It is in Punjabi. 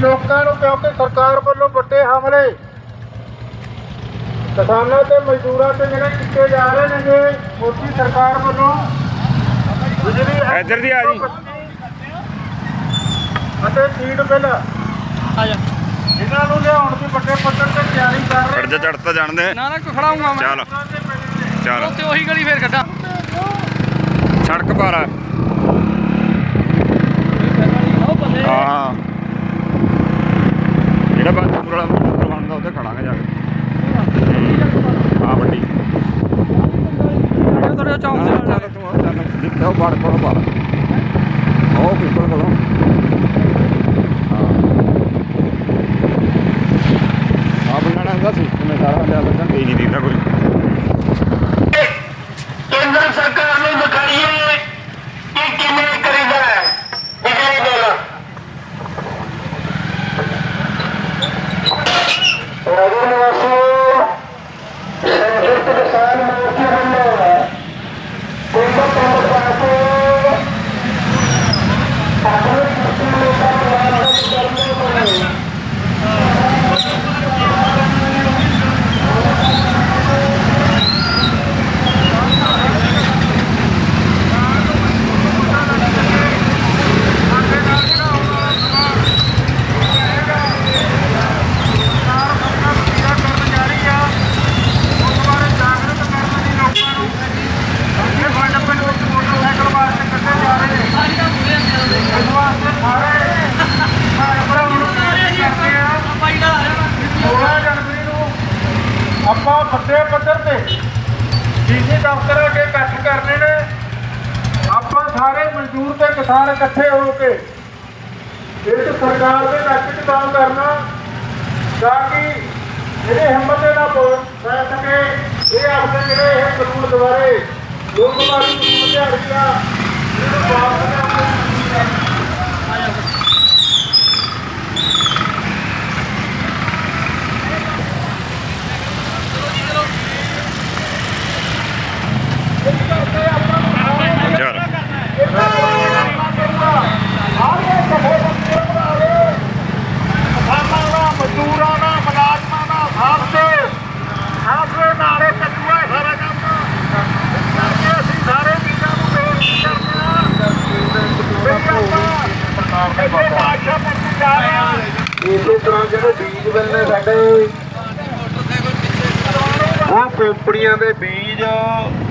ਲੋਕਾਂ ਨੂੰ ਕਿਉਂਕਿ ਸਰਕਾਰ ਵੱਲੋਂ ਵੱਡੇ ਹਮਲੇ। ਕਿਸਾਨਾਂ ਤੇ ਮਜ਼ਦੂਰਾਂ ਤੇ ਜਿਹੜੇ ਕੀਤੇ ਜਾ ਰਹੇ ਨੇ ਜੇ ਮੋਦੀ ਸਰਕਾਰ ਵੱਲੋਂ। ਬਿਜਲੀ ਇੱਧਰ ਦੀ ਆ ਜੀ। ਅਤੇ ਫੀਡ ਬਿੱਲ ਆ ਜਾ। ਇਹਨਾਂ ਨੂੰ ਲਿਆਉਣ ਦੀ ਵੱਡੇ ਪੱਧਰ ਤੇ ਤਿਆਰੀ ਕਰ ਰਹੇ ਚੜਦਾ ਚੜਦਾ ਜਾਣਦੇ। ਨਾ ਨਾ ਕੋਈ ਖੜਾਉਂਗਾ ਮੈਂ। ਚੱਲ। ਚੱਲ। ਤੇ ਉਹੀ ਗਲੀ ਫੇਰ ਕੱਢਾਂ। ਸੜਕ ਪਾਰ ਬੜ ਕੋਲ ਪਾ ਉਹ ਪਿੱਪਲ ਕੋਲੋਂ ਆ ਬੰਨਣਾ ਦਾ ਸਿਸਟਮ ਹੈ ਸਾਰਾ ਲਿਆ ਲੱਗਣ। ਨਹੀਂ ਦਿੰਦਾ ਕੋਈ। ਕੇਂਦਰ ਸਰਕਾਰ ਨੂੰ ਦਿਖਾਈਏ ਕਿ ਕਿਵੇਂ ਕਰੀਦਾ ਹੈ ਬਿਜਲੀ ਬਿੱਲ ਨਗਰ ਨਿਵਾਸੀਓ ਸੰਯੁਕਤ ਕਿਸਾਨ ਮੋਰਚੇ ਵੱਲੋਂ ਪਿੰਡ ਪਿੰਡ ਜਾ ਕੇ ਆਪਣੇ ਕਿਸਾਨ ਲੋਕਾਂ ਨੂੰ ਵਾਪਸ ਕਰਨੇ ਪਏ ਆਪਾਂ ਵੱਡੇ ਪੱਧਰ ਤੇ ਡੀਸੀ ਦਫ਼ਤਰ ਅੱਗੇ ਇਕੱਠ ਕਰਨੇ ਨੇ। ਆਪਾਂ ਸਾਰੇ ਮਜ਼ਦੂਰ ਤੇ ਕਿਸਾਨ ਇਕੱਠੇ ਹੋ ਕੇ ਇਸ ਸਰਕਾਰ ਦੇ ਨੱਕ 'ਚ ਕੰਮ ਕਰਨਾ ਤਾਂ ਕਿ ਜਿਹੜੇ ਹਿੰਮਤ ਦੇ ਨਾਲ ਬੋਲ ਪੈ ਸਕੇ। ਇਹ ਆਪਣੇ ਜਿਹੜੇ ਇਹ ਕਾਨੂੰਨ ਦੁਆਰੇ ਲੋਕ ਮਾਰੀ ਕਾਨੂੰਨ ਦਿਹਾੜੀਆਂ ਇਹਨੂੰ ਵਾਪਸ ਆਪਣੇ ਚੱਲ ਮਜ਼ਦੂਰਾਂ ਦਾ ਮੁਲਾਜ਼ਮਾਂ ਦਾ ਸਭ ਤੇ ਆਪਣੇ ਨਾਲੇ ਕੱਟੂਆ ਸਾਰਾ ਕੰਮ ਕਰਕੇ ਅਸੀਂ ਸਾਰੇ ਵੀਰਾਂ ਨੂੰ ਬੇਨਤੀ ਕਰਦੇ ਹਾਂ ਵੀ ਆਪਾਂ ਇੱਥੇ ਬਾਦਸ਼ਾਹ ਪੱਤੀ ਜਾ ਰਹੇ ਹਾਂ ਇਸੇ ਤਰ੍ਹਾਂ ਜਿਹੜੇ ਬੀਜ ਮਿਲਨੇ ਸਾਡੇ ਉਹ ਕੰਪਨੀਆਂ ਦੇ ਬੀਜ